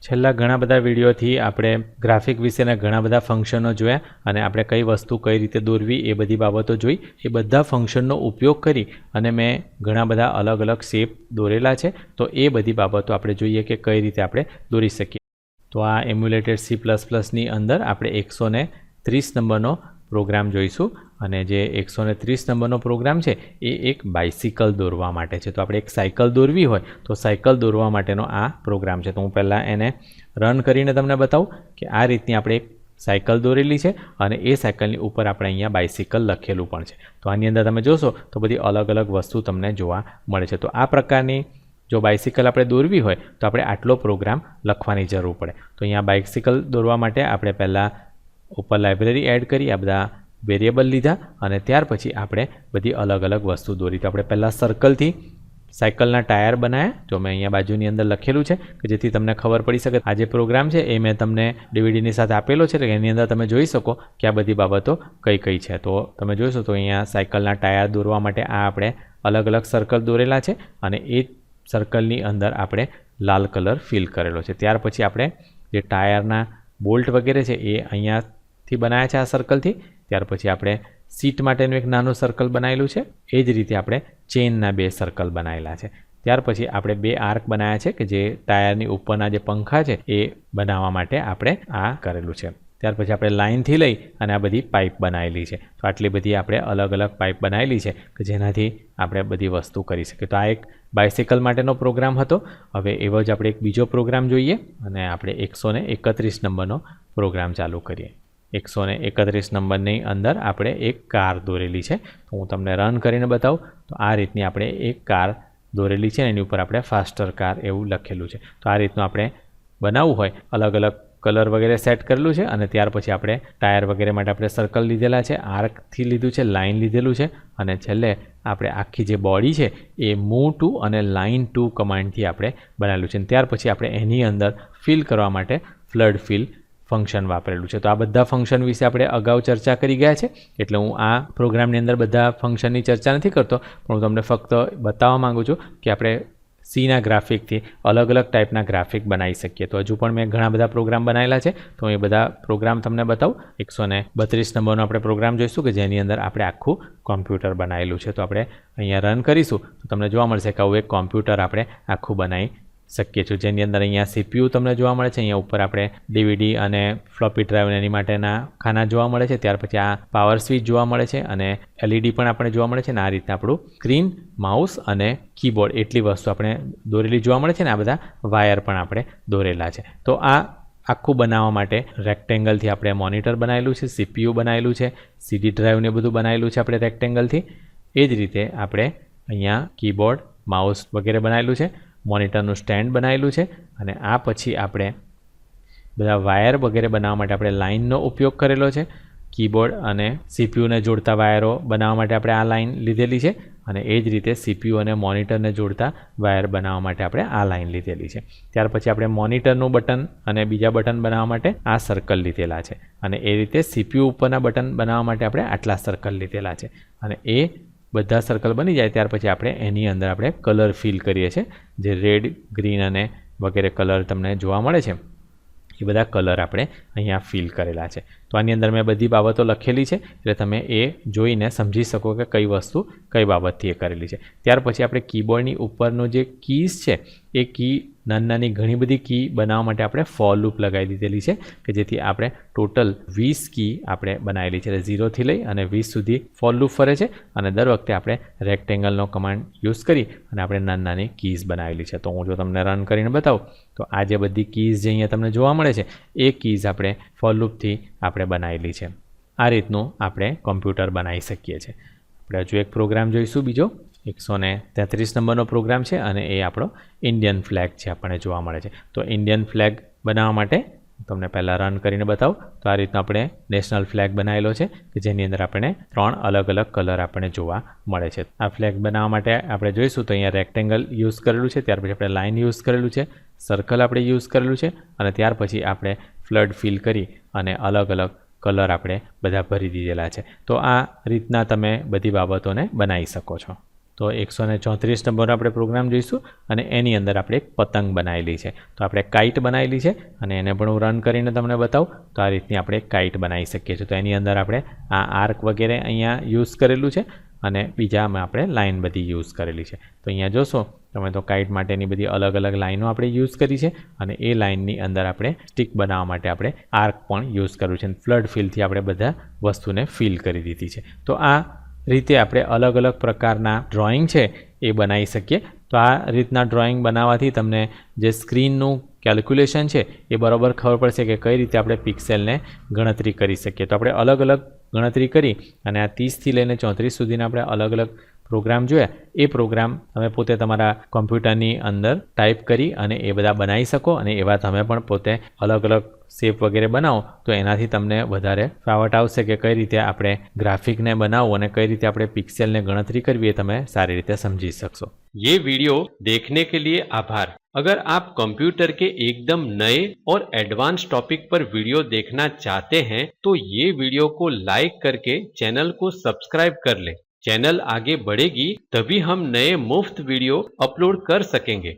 છેલ્લા ઘણા બધા વિડીયોથી આપણે ગ્રાફિક વિશેના ઘણા બધા ફંક્શનો જોયા અને આપણે કઈ વસ્તુ કઈ રીતે દોરવી એ બધી બાબતો જોઈ. એ બધા ફંક્શનનો ઉપયોગ કરી અને મેં ઘણા બધા અલગ અલગ શેપ દોરેલા છે. તો એ બધી બાબતો આપણે જોઈએ કે કઈ રીતે આપણે દોરી શકીએ. તો આ એમ્યુલેટેડ સી પ્લસ પ્લસની અંદર આપણે એકસો ત્રીસ નંબરનો પ્રોગ્રામ જોઈશું અને જે એકસો ને ત્રીસ નંબરનો પ્રોગ્રામ છે, એ એક બાઇસિકલ દોરવા માટે છે. તો આપણે એક સાયકલ દોરવી હોય, તો સાયકલ દોરવા માટેનો આ પ્રોગ્રામ છે. તો હું પહેલાં એને રન કરીને તમને બતાવું કે આ રીતની આપણે એક સાયકલ દોરેલી છે અને એ સાયકલની ઉપર આપણે અહીંયા બાઇસિકલ લખેલું પણ છે. તો આની અંદર તમે જોશો તો બધી અલગ અલગ વસ્તુ તમને જોવા મળે છે. તો આ પ્રકારની જો બાઇસિકલ આપણે દોરવી હોય, તો આપણે આટલો પ્રોગ્રામ લખવાની જરૂર પડે. તો અહીંયા બાઇસિકલ દોરવા માટે આપણે પહેલાં ઉપર લાઇબ્રેરી એડ કરી આ બધા વેરિયેબલ લીધા અને ત્યાર પછી આપણે બધી અલગ અલગ વસ્તુ દોરી. તો આપણે પહેલાં સર્કલથી સાયકલના ટાયર બનાવ્યા જો મેં અહીંયા બાજુની અંદર લખેલું છે કે જેથી તમને ખબર પડી શકે. આ જે પ્રોગ્રામ છે એ મેં તમને ડીવીડીની સાથે આપેલો છે, તો એની અંદર તમે જોઈ શકો કે આ બધી બાબતો કઈ કઈ છે. તો તમે જોઈશો તો અહીંયા સાયકલના ટાયર દોરવા માટે આ આપણે અલગ અલગ સર્કલ દોરેલા છે અને એ સર્કલની અંદર આપણે લાલ કલર ફિલ કરેલો છે. ત્યાર પછી આપણે જે ટાયરના બોલ્ટ વગેરે છે એ અહીંયાથી બનાવ્યા છે આ સર્કલથી ત્યાર પછી આપણે સીટ માટેનું એક નાનું સર્કલ બનાવેલું છે. એ જ રીતે આપણે ચેનના બે સર્કલ બનાવેલા છે. ત્યાર પછી આપણે બે આર્ક બનાવ્યા છે કે જે ટાયરની ઉપરના જે પંખા છે એ બનાવવા માટે આપણે આ કરેલું છે. ત્યાર પછી આપણે લાઇનથી લઈ અને આ બધી પાઇપ બનાવેલી છે. તો આટલી બધી આપણે અલગ અલગ પાઇપ બનાવેલી છે કે જેનાથી આપણે બધી વસ્તુ કરી શકીએ. તો આ એક બાયસિકલ માટેનો પ્રોગ્રામ હતો. હવે એવો જ આપણે એક બીજો પ્રોગ્રામ જોઈએ અને આપણે એકસો એકત્રીસ નંબરનો પ્રોગ્રામ ચાલુ કરીએ. એકસો ને એકત્રીસ નંબરની અંદર આપણે એક કાર દોરેલી છે. તો હું તમને રન કરીને બતાવું. તો આ રીતની આપણે એક કાર દોરેલી છે એની ઉપર આપણે ફાસ્ટર કાર એવું લખેલું છે. તો આ રીતનું આપણે બનાવવું હોય. અલગ અલગ કલર વગેરે સેટ કરેલું છે અને ત્યાર પછી આપણે ટાયર વગેરે માટે આપણે સર્કલ લીધેલા છે. આર્કથી લીધું છે લાઇન લીધેલું છે અને છેલ્લે આપણે આખી જે બોડી છે એ મૂવ ટુ અને લાઇન ટુ કમાન્ડથી આપણે બનાવેલું છે. અને ત્યાર પછી આપણે એની અંદર ફિલ કરવા માટે ફ્લડ ફિલ ફંક્શન વાપરેલું છે. તો આ બધા ફંક્શન વિશે આપણે અગાઉ ચર્ચા કરી ગયા છે. એટલે હું આ પ્રોગ્રામની અંદર બધા ફંક્શનની ચર્ચા નથી કરતો, પણ હું તમને ફક્ત બતાવવા માગું છું કે આપણે સીના ગ્રાફિકથી અલગ અલગ ટાઈપના ગ્રાફિક બનાવી શકીએ. તો હજુ પણ મેં ઘણા બધા પ્રોગ્રામ બનાવેલા છે. તો હું એ બધા પ્રોગ્રામ તમને બતાવું. એકસો ને બત્રીસ નંબરનો આપણે પ્રોગ્રામ જોઈશું કે જેની અંદર આપણે આખું કોમ્પ્યુટર બનાવેલું છે. તો આપણે અહીંયા રન કરીશું. તો તમને જોવા મળશે કે આવું એક કોમ્પ્યુટર આપણે આખું બનાવી શકીએ છીએ. જેની અંદર અહીંયા સીપીયુ તમને જોવા મળે છે. અહીંયા ઉપર આપણે ડીવીડી અને ફ્લોપી ડ્રાઈવ એની માટેના ખાના જોવા મળે છે. ત્યાર પછી આ પાવર સ્વિચ જોવા મળે છે અને એલઈડી પણ આપણે જોવા મળે છે અને આ રીતે આપણું સ્ક્રીન માઉસ અને કીબોર્ડ એટલી વસ્તુ આપણે દોરેલી જોવા મળે છે ને આ બધા વાયર પણ આપણે દોરેલા છે. તો આ આખું બનાવવા માટે રેક્ટેંગલથી આપણે મોનિટર બનાવેલું છે સીપીયુ બનાવેલું છે સીડી ડ્રાઈવ ને બધું બનાવેલું છે આપણે રેક્ટેંગલથી એ જ રીતે આપણે અહીંયા કીબોર્ડ માઉસ વગેરે બનાવેલું છે. મોનિટરનું સ્ટેન્ડ બનાવેલું છે અને આ પછી આપણે બધા વાયર વગેરે બનાવવા માટે આપણે લાઇનનો ઉપયોગ કરેલો છે. કીબોર્ડ અને સીપીયુને જોડતા વાયરો બનાવવા માટે આપણે આ લાઇન લીધેલી છે અને એ જ રીતે સીપીયુ અને મોનિટરને જોડતા વાયર બનાવવા માટે આપણે આ લાઇન લીધેલી છે. ત્યાર પછી આપણે મોનિટરનું બટન અને બીજા બટન બનાવવા માટે આ સર્કલ લીધેલા છે અને એ રીતે સીપીયુ ઉપરના બટન બનાવવા માટે આપણે આટલા સર્કલ લીધેલા છે અને એ બધા સર્કલ બની જાય ત્યાર પછી આપણે એની અંદર આપણે કલર ફિલ કરીએ છીએ. જે રેડ ગ્રીન અને વગેરે કલર તમને જોવા મળે છે, એ બધા કલર આપણે અહીંયા ફિલ કરેલા છે. તો આની અંદર મેં બધી બાબતો લખેલી છે. એટલે તમે એ જોઈને સમજી શકો કે કઈ વસ્તુ કઈ બાબતથી એ કરેલી છે. ત્યાર પછી આપણે કીબોર્ડની ઉપરનો જે કીઝ છે, એ કી નાની નાની ઘણી બધી કી બનાવવા માટે આપણે ફોર લૂપ લગાવી દીધેલી છે કે જેથી આપણે ટોટલ વીસ કી આપણે બનાવેલી છે. ઝીરોથી લઈ અને વીસ સુધી ફોર લૂપ ફરે છે અને દર વખતે આપણે રેક્ટેંગલનો કમાન્ડ યુઝ કરી અને આપણે નાની નાની કીઝ બનાવેલી છે. તો હું જો તમને રન કરીને બતાવું, તો આ જે બધી કીઝ જે અહીંયા તમને જોવા મળે છે, એ કીઝ આપણે ફોર આપણે બનાવેલી છે. આ રીતનું આપણે કોમ્પ્યુટર બનાવી શકીએ છીએ. આપણે હજુ એક પ્રોગ્રામ જોઈશું બીજો. એકસો ને તેત્રીસ નંબરનો પ્રોગ્રામ છે અને એ આપણો ઇન્ડિયન ફ્લેગ છે, આપણને જોવા મળે છે. તો ઇન્ડિયન ફ્લેગ બનાવવા માટે તમને પહેલાં રન કરીને બતાવું. તો આ રીતનો આપણે નેશનલ ફ્લેગ બનાવેલો છે કે જેની અંદર આપણે ત્રણ અલગ અલગ કલર આપણને જોવા મળે છે. આ ફ્લેગ બનાવવા માટે આપણે જોઈશું તો અહીંયા રેક્ટેંગલ યુઝ કરેલું છે, ત્યાર પછી આપણે લાઇન યુઝ કરેલું છે સર્કલ આપણે યુઝ કરેલું છે અને ત્યાર પછી આપણે ફ્લડ ફિલ કરી અને અલગ અલગ કલર આપણે બધા ભરી દીધેલા છે. તો આ રીતના તમે બધી બાબતોને બનાવી શકો છો. તો એકસો ને ચોત્રીસ નંબરનો આપણે પ્રોગ્રામ જોઈશું અને એની અંદર આપણે એક પતંગ બનાવેલી છે. તો આપણે કાઇટ બનાવેલી છે અને એને પણ હું રન કરીને તમને બતાવું. તો આ રીતની આપણે કાઇટ બનાવી શકીએ છીએ. તો એની અંદર આપણે આ આર્ક વગેરે અહીંયા યુઝ કરેલું છે અને બીજામાં આપણે લાઇન બધી યુઝ કરેલી છે. તો અહીંયા જોશો, તમે તો કાઇટ માટેની બધી અલગ અલગ લાઈનો આપણે યુઝ કરી છે અને એ લાઇનની અંદર આપણે સ્ટીક બનાવવા માટે આપણે આર્ક પણ યુઝ કર્યું છે ફ્લડ ફિલથી આપણે બધા વસ્તુને ફિલ કરી દીધી છે. તો આ રીતે આપણે અલગ અલગ પ્રકારના ડ્રોઈંગ છે એ બનાવી શકીએ. તો આ રીતના ડ્રોઈંગ બનાવવાથી તમને જે સ્ક્રીનનું કેલ્ક્યુલેશન છે એ બરાબર ખબર પડશે કે કઈ રીતે આપણે પિક્સેલને ગણતરી કરી શકીએ. તો આપણે અલગ અલગ ગણતરી કરી અને આ ત્રીસથી લઈને ચોત્રીસ સુધીના આપણે અલગ અલગ પ્રોગ્રામ જોયા. એ પ્રોગ્રામ તમે પોતે તમારા કોમ્પ્યુટરની અંદર ટાઈપ કરી અને એ બધા બનાવી શકો અને એવા તમે પણ પોતે અલગ અલગ શેપ વગેરે બનાવો તો એનાથી તમને વધારે ફાવટ આવશે કે કઈ રીતે આપણે ગ્રાફિકને બનાવવું અને કઈ રીતે આપણે પિક્સેલને ગણતરી કરવી એ તમે સારી રીતે સમજી શકશો ये वीडियो देखने के लिए आभार अगर आप कंप्यूटर के एकदम नए और एडवांस टॉपिक पर वीडियो देखना चाहते हैं तो ये वीडियो को लाइक करके चैनल को सब्सक्राइब कर लें चैनल आगे बढ़ेगी तभी हम नए मुफ्त वीडियो अपलोड कर सकेंगे